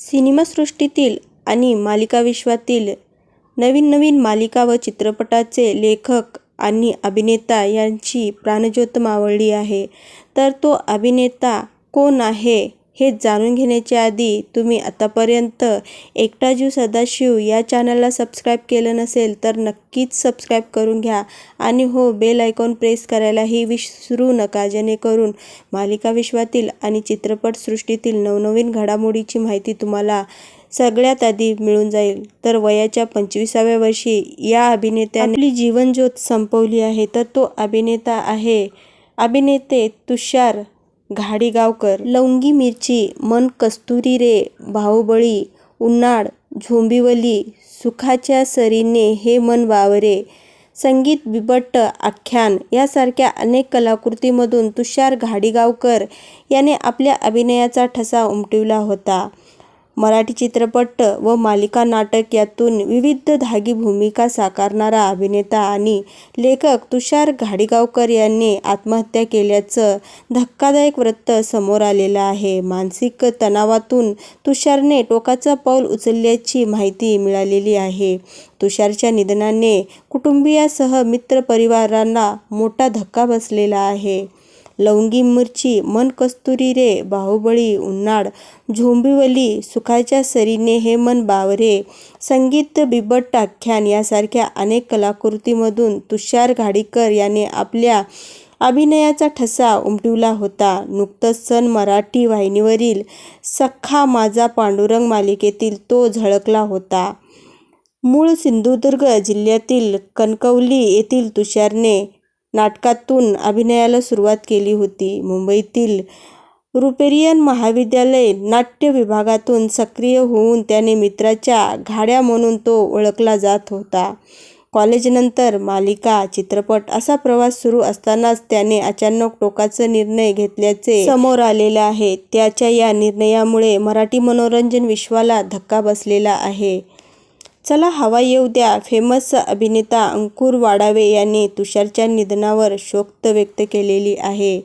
सिनेमासृष्टीतील आणि मालिकाविश्वातील नवीन नवीन मालिका व चित्रपटाचे लेखक आणि अभिनेता यांची प्राणज्योत मावळली आहे. तर तो अभिनेता कोण आहे? हे जाणून घेण्याच्या आधी तुम्ही आतापर्यंत एकटा जीव सदाशिव या चॅनलला सबस्क्राईब केलं नसेल तर नक्कीच सबस्क्राईब करून घ्या. आणि हो बेल आयकॉन प्रेस करायलाही विसरू नका जेणेकरून मालिका विश्वातील आणि चित्रपटसृष्टीतील नवनवीन घडामोडीची माहिती तुम्हाला सगळ्यात आधी मिळून जाईल. तर वयाच्या पंचवीसाव्या वर्षी या अभिनेत्याने आपली जीवनज्योत संपवली आहे. तर तो अभिनेता आहे. अभिनेते तुषार घाडीगावकर लवंगी मिरची मन कस्तुरी रे बाहुबळी उन्हाळ झोंबिवली सुखाच्या सरीने हे मन वावरे. संगीत बिबट्ट आख्यान यासारख्या अनेक कलाकृतीमधून तुषार घाडीगावकर याने आपल्या अभिनयाचा ठसा उमटविला होता. मराठी चित्रपट व मालिका नाटक यातून विविध धागी भूमिका साकारणारा अभिनेता आणि लेखक तुषार घाडीगावकर यांनी आत्महत्या केल्याचं धक्कादायक वृत्त समोर आलेलं आहे. मानसिक तणावातून तुषारने टोकाचं पाऊल उचलल्याची माहिती मिळालेली आहे. तुषारच्या निधनाने कुटुंबियासह मित्रपरिवारांना मोठा धक्का बसलेला आहे. लवंगी मिरची मन कस्तुरी रे बाहुबळी उन्हाळ झोंबिवली सुखाच्या सरीने हे मन बावरे संगीत बिबट आख्यान यासारख्या अनेक कलाकृतीमधून तुषार घाडीकर याने आपल्या अभिनयाचा ठसा उमटविला होता. नुकतंच सन मराठी वाहिनीवरील सख्खा माझा पांडुरंग मालिकेतील तो झळकला होता. मूळ सिंधुदुर्ग जिल्ह्यातील कणकवली येथील तुषारने नाटकातून अभिनयाला सुरुवात केली होती. मुंबईतील रुपेरियन महाविद्यालय नाट्य विभागातून सक्रिय होऊन त्याने मित्राच्या घाड्या म्हणून तो ओळखला जात होता. कॉलेजनंतर मालिका चित्रपट असा प्रवास सुरू असतानाच त्याने अचानक टोकाचा निर्णय घेतल्याचे समोर आलेलं आहे. त्याच्या या निर्णयामुळे मराठी मनोरंजन विश्वाला धक्का बसलेला आहे. चला हवा येऊ द्या. फेमस अभिनेता अंकुर वाडावे यांनी तुषारच्या निधनावर शोक्त व्यक्त केलेली आहे.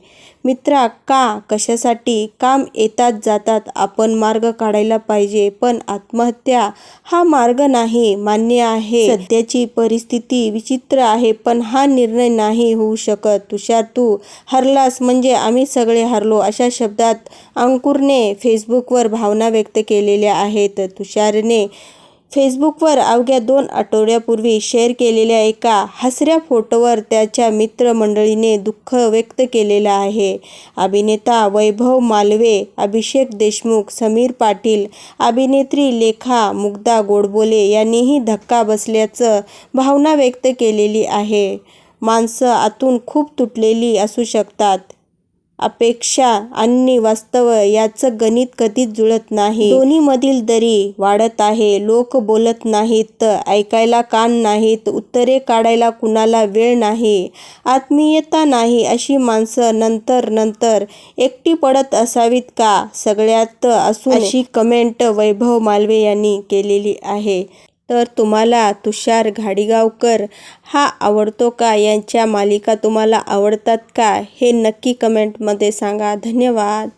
मित्रा का? कशासाठी? काम येतात जातात. आपण मार्ग काढायला पाहिजे. पण आत्महत्या हा मार्ग नाही. मान्य आहे. सध्याची परिस्थिती विचित्र आहे पण हा निर्णय नाही होऊ शकत. तुषार तू हरलास म्हणजे आम्ही सगळे हरलो अशा शब्दात अंकुरने फेसबुकवर भावना व्यक्त केलेल्या आहेत. तुषारने फेसबुकवर अवघ्या दोन आठवड्यापूर्वी शेअर केलेल्या एका हसऱ्या फोटोवर त्याच्या मित्रमंडळीने दुःख व्यक्त केलेलं आहे. अभिनेता वैभव मालवे अभिषेक देशमुख समीर पाटील अभिनेत्री लेखा मुग्धा गोडबोले यांनीही धक्का बसल्याचं भावना व्यक्त केलेली आहे. माणसं आतून खूप तुटलेली असू शकतात. अपेक्षा आणि वास्तव याचं गणित कधीच जुळत नाही. दोन्हीमधील दरी वाढत आहे. लोक बोलत नाहीत ऐकायला कान नाहीत उत्तरे काढायला कुणाला वेळ नाही. आत्मीयता नाही अशी माणसं नंतर नंतर एकटी पडत असावीत का? सगळ्यात असून अशी कमेंट वैभव मालवे यांनी केलेली आहे. तर तुम्हाला तुषार घाडीगावकर हा आवडतो का? यांच्या मालिका तुम्हाला आवडतात का? हे नक्की कमेंटमध्ये सांगा. धन्यवाद.